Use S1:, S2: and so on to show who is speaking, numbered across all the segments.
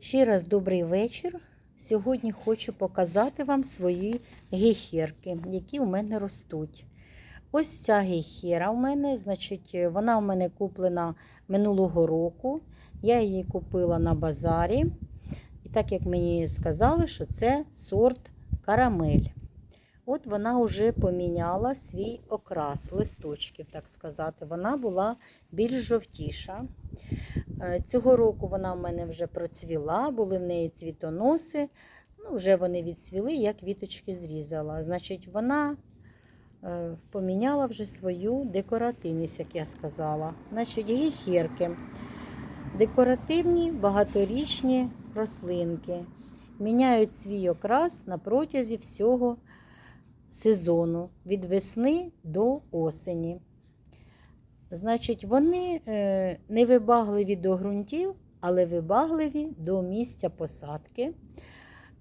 S1: Ще раз добрий вечір. Сьогодні хочу показати вам свої гіхерки, які у мене ростуть. Ось ця гіхера у мене, значить, вона у мене куплена минулого року. Я її купила на базарі. І так як мені сказали, що це сорт карамель. От вона вже поміняла свій окрас листочків, так сказати. Вона була більш жовтіша. Е, Цього року вона в мене вже процвіла, були в неї цвітоноси. Ну, вже вони відцвіли, я квіточки зрізала. Значить, вона е, поміняла вже свою декоративність, як я сказала. Значить, її. Декоративні багаторічні рослинки. Міняють свій окрас на протязі всього сезону від весни до осені. Значить, вони е, не вибагливі до ґрунтів, але вибагливі до місця посадки,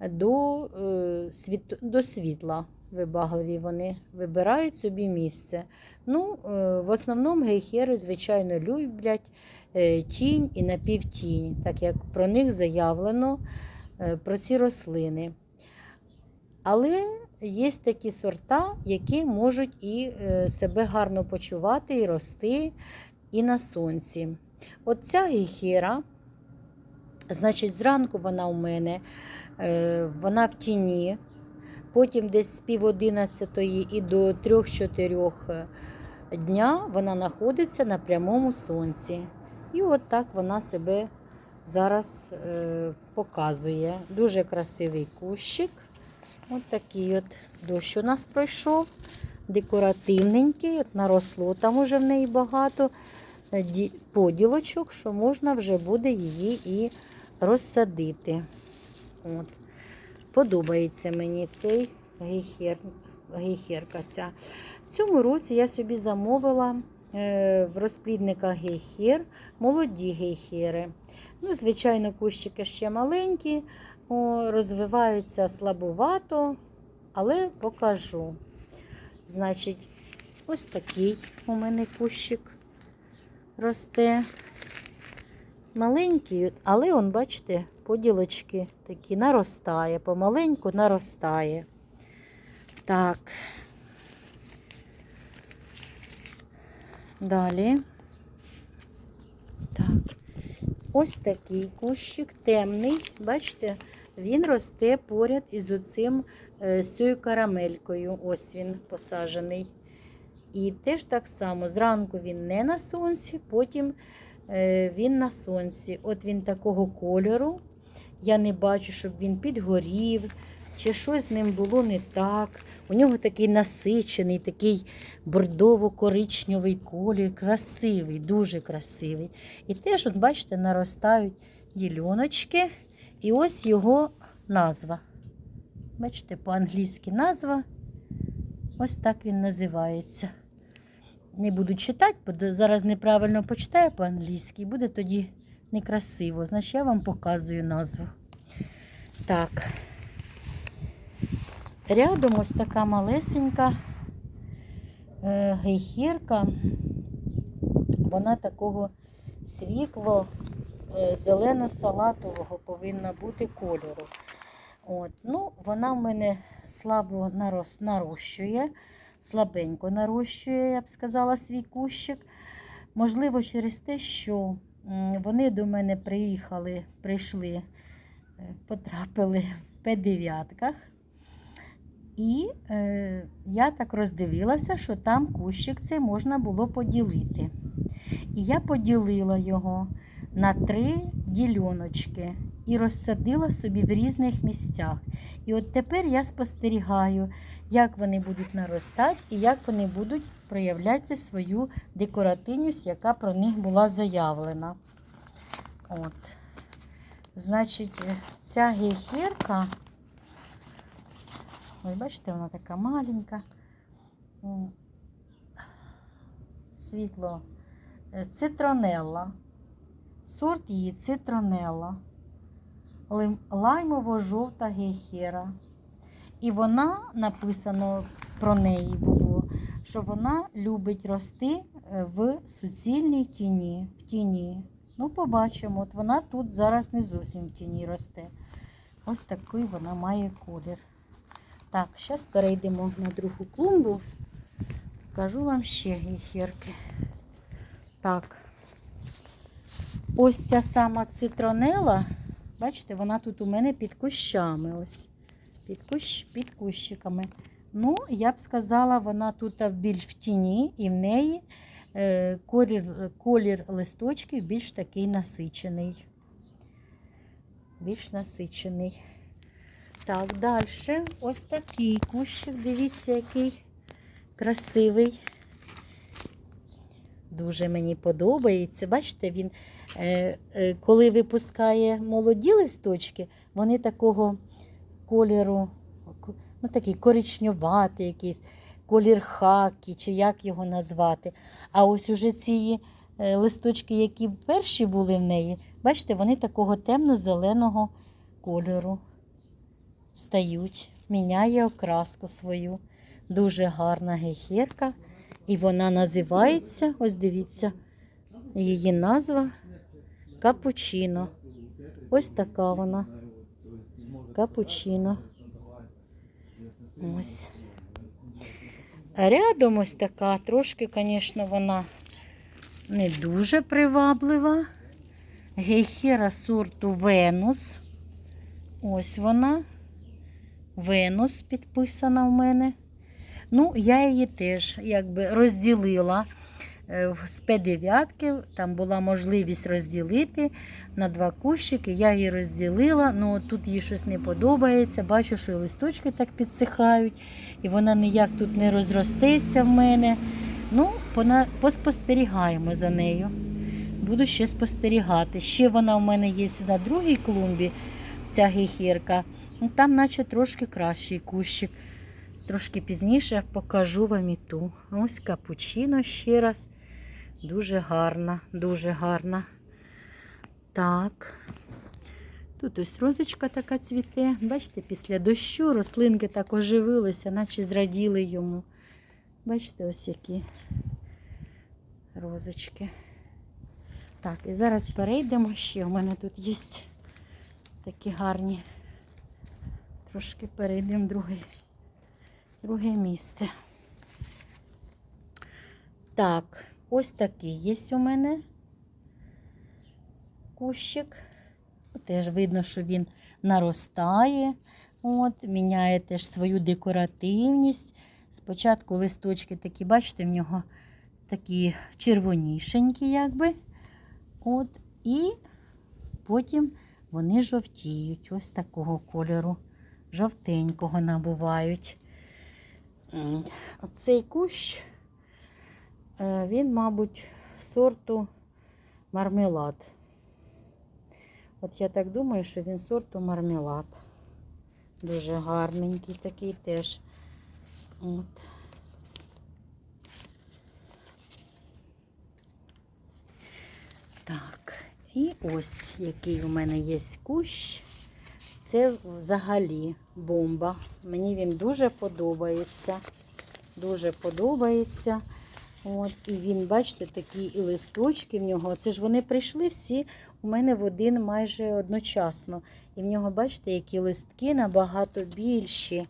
S1: до, е, до світла. Вибагливі вони вибирають собі місце. Ну, е, В основному гейхери, звичайно, люблять тінь і напівтінь, так як про них заявлено про ці рослини. Але є такі сорта, які можуть і е, себе гарно почувати, і рости і на сонці. От ця гейхера, значить, зранку вона у мене е, вона в тіні, потім десь з пів одинадцятої і до трьох-чотирьох дня вона знаходиться на прямому сонці. І от так вона себе зараз е, показує. Дуже красивий кущик. От такий от дощ у нас пройшов. Декоративненький, от наросло там уже в неї багато е, поділочок, що можна вже буде її і розсадити. От. Подобається мені цей гейхер, гейхерка ця. Цьому році я собі замовила е, в розплідниках гейхер молоді гейхери. Ну, звичайно, кущики ще маленькі, розвиваються слабовато, але покажу. Значить, ось такий у мене кущик росте. Маленький, але он, бачите, поділочки такі наростає, помаленьку наростає. Так. Далі. Так. Ось такий кущик темний. Бачите, він росте поряд із оцим е, цією карамелькою. Ось він посаджений. І теж так само. Зранку він не на сонці, потім е, він на сонці. От він такого кольору. Я не бачу, щоб він підгорів, чи щось з ним було не так. У нього такий насичений, такий бордово-коричневий колір, красивий, дуже красивий. І теж, от, бачите, наростають діляночки. І ось його назва. Бачите, по-англійськи назва. Ось так він називається. Не буду читати, бо зараз неправильно почитаю по-англійськи, буде тоді некрасиво. Значить, я вам показую назву. Так. Рядом ось така малесенька е, гейхірка. Вона такого світло зелено-салатового повинна бути кольору. От. Ну, вона в мене слабо нарос, нарощує, слабенько нарощує, я б сказала, свій кущик. Можливо, через те, що вони до мене приїхали, прийшли, е, потрапили в П9. І е, я так роздивилася, що там кущик цей можна було поділити. І я поділила його на три діляночки і розсадила собі в різних місцях. І от тепер я спостерігаю, як вони будуть наростати і як вони будуть проявляти свою декоративність, яка про них була заявлена. От. Значить, ця гейхерка, ось бачите, вона така маленька. Світло. Е, Цитронелла. Сорт її цитронелла. Лаймово-жовта гейхера. І вона написано про неї було, що вона любить рости е, в суцільній тіні, в тіні. Ну, побачимо. От вона тут зараз не зовсім в тіні росте. Ось такий вона має колір. Так, зараз перейдемо на другу клумбу. Покажу вам ще гіхерки. Так. Ось ця сама цитронела, бачите, вона тут у мене під кущами. Ось. Під, кущ, під кущиками. Ну, я б сказала, вона тут більш в тіні, і в неї е, колір, колір листочків більш такий насичений. Більш насичений. Так, далі ось такий кущик. Дивіться, який красивий. Дуже мені подобається. Бачите, він, е, е, коли випускає молоді листочки, вони такого кольору, ну такий коричневатий якийсь, колір хакі, чи як його назвати. А ось уже ці е, листочки, які перші були в неї, бачите, вони такого темно-зеленого кольору стають. Міняє окраску свою. Дуже гарна гейхерка. І вона називається, ось дивіться, її назва Капучино. Ось така вона. Капучино. Ось. Рядом ось така, трошки, звісно, вона не дуже приваблива. Гейхера сорту Венус. Ось вона. Венус підписана в мене. Ну, я її теж якби розділила е, з П9, там була можливість розділити на два кущики. Я її розділила, ну тут їй щось не подобається. Бачу, що і листочки так підсихають, і вона ніяк тут не розростеться в мене. Ну, поспостерігаємо за нею. Буду ще спостерігати. Ще вона в мене є на другій клумбі, ця гейхерка. Ну, Там, наче трошки кращий кущик. Трошки пізніше покажу вам і ту. Ось капучино ще раз. Дуже гарна, дуже гарна. Так. Тут ось розочка така цвіте. Бачите, після дощу рослинки так оживилися, наче зраділи йому. Бачите, ось які розочки. Так, і зараз перейдемо ще. У мене тут є такі гарні. Трошки перейдемо в другий друге місце. Так, ось такий є у мене кущик. Теж видно, що він наростає, от, міняє теж свою декоративність. Спочатку листочки такі, бачите, в нього такі червонішенькі, якби. От, і потім вони жовтіють, ось такого кольору, жовтенького набувають. Оцей кущ, е, він, мабуть, сорту мармелад. От я так думаю, що він сорту мармелад. Дуже гарненький такий теж. От. Так, і ось який у мене є кущ. Це взагалі бомба. Мені він дуже подобається. Дуже подобається. От, і він, бачите, такі і листочки в нього. Це ж вони прийшли всі у мене в один майже одночасно. І в нього, бачите, які листки набагато більші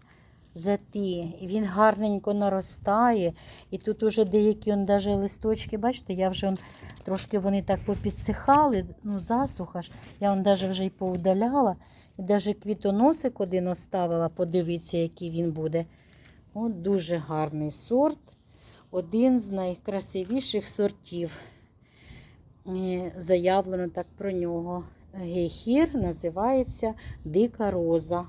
S1: І він гарненько наростає. І тут уже деякі он, даже листочки, бачите, я вже он, трошки вони так попідсихали, ну засуха ж. Я он даже вже й поудаляла. І навіть квітоносик один оставила, подивіться, який він буде. От дуже гарний сорт. Один з найкрасивіших сортів. Заявлено так про нього. Гейхір називається Дика Роза. Е,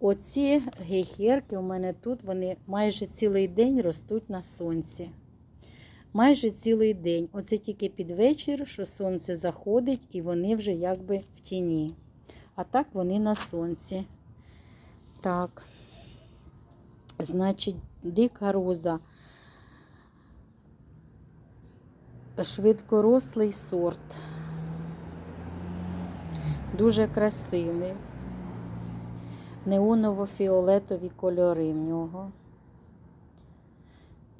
S1: Оці гейхерки у мене тут, вони майже цілий день ростуть на сонці майже цілий день. Оце тільки під вечір, що сонце заходить, і вони вже якби в тіні. А так вони на сонці. Так, значить, дика роза. Швидкорослий сорт. Дуже красивий. Неоново-фіолетові кольори в нього.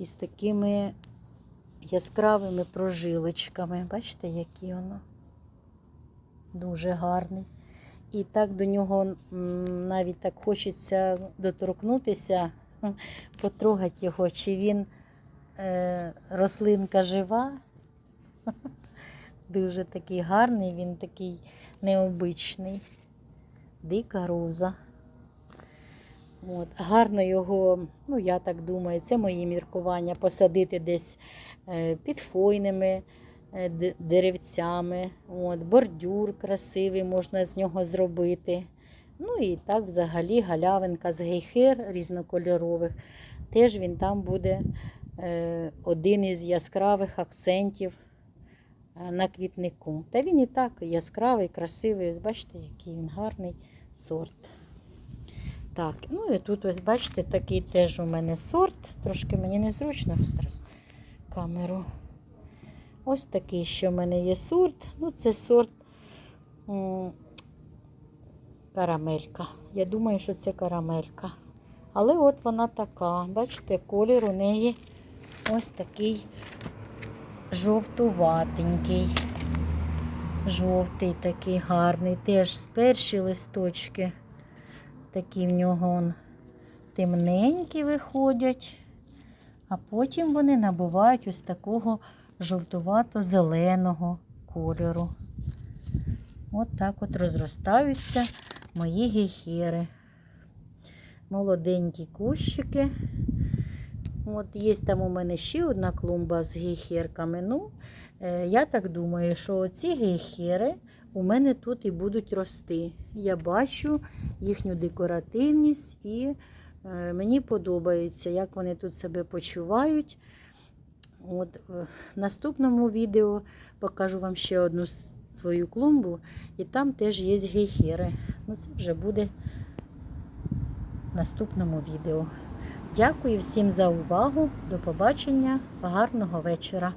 S1: із такими яскравими прожилочками. Бачите, які воно? Дуже гарний. І так до нього навіть так хочеться доторкнутися, потрогати його, чи він е, рослинка жива. Дуже такий гарний, він такий необичний. Дика роза. От. Гарно його, ну я так думаю, це мої міркування, посадити десь е, під фойними е, деревцями. От. Бордюр красивий можна з нього зробити. Ну і так взагалі галявинка з гейхер різнокольорових. Теж він там буде е, один із яскравих акцентів на квітнику. Та він і так яскравий, красивий. Бачите, який він гарний сорт. Так, ну і тут ось бачите, такий теж у мене сорт. Трошки мені незручно зараз камеру. Ось такий, що в мене є сорт. Ну, це сорт карамелька. Я думаю, що це карамелька. Але от вона така. Бачите, колір у неї ось такий жовтуватенький. Жовтий такий гарний. Теж з перші листочки. Такі в нього он темненькі виходять, а потім вони набувають ось такого жовтувато-зеленого кольору. От так от розростаються мої гейхери. Молоденькі кущики. От є там у мене ще одна клумба з гейхерками. Ну, е, я так думаю, що ці гейхери у мене тут і будуть рости. Я бачу їхню декоративність і е, мені подобається, як вони тут себе почувають. От, е, в наступному відео покажу вам ще одну свою клумбу, і там теж є гейхери. Ну, це вже буде в наступному відео. Дякую всім за увагу. До побачення. Гарного вечора.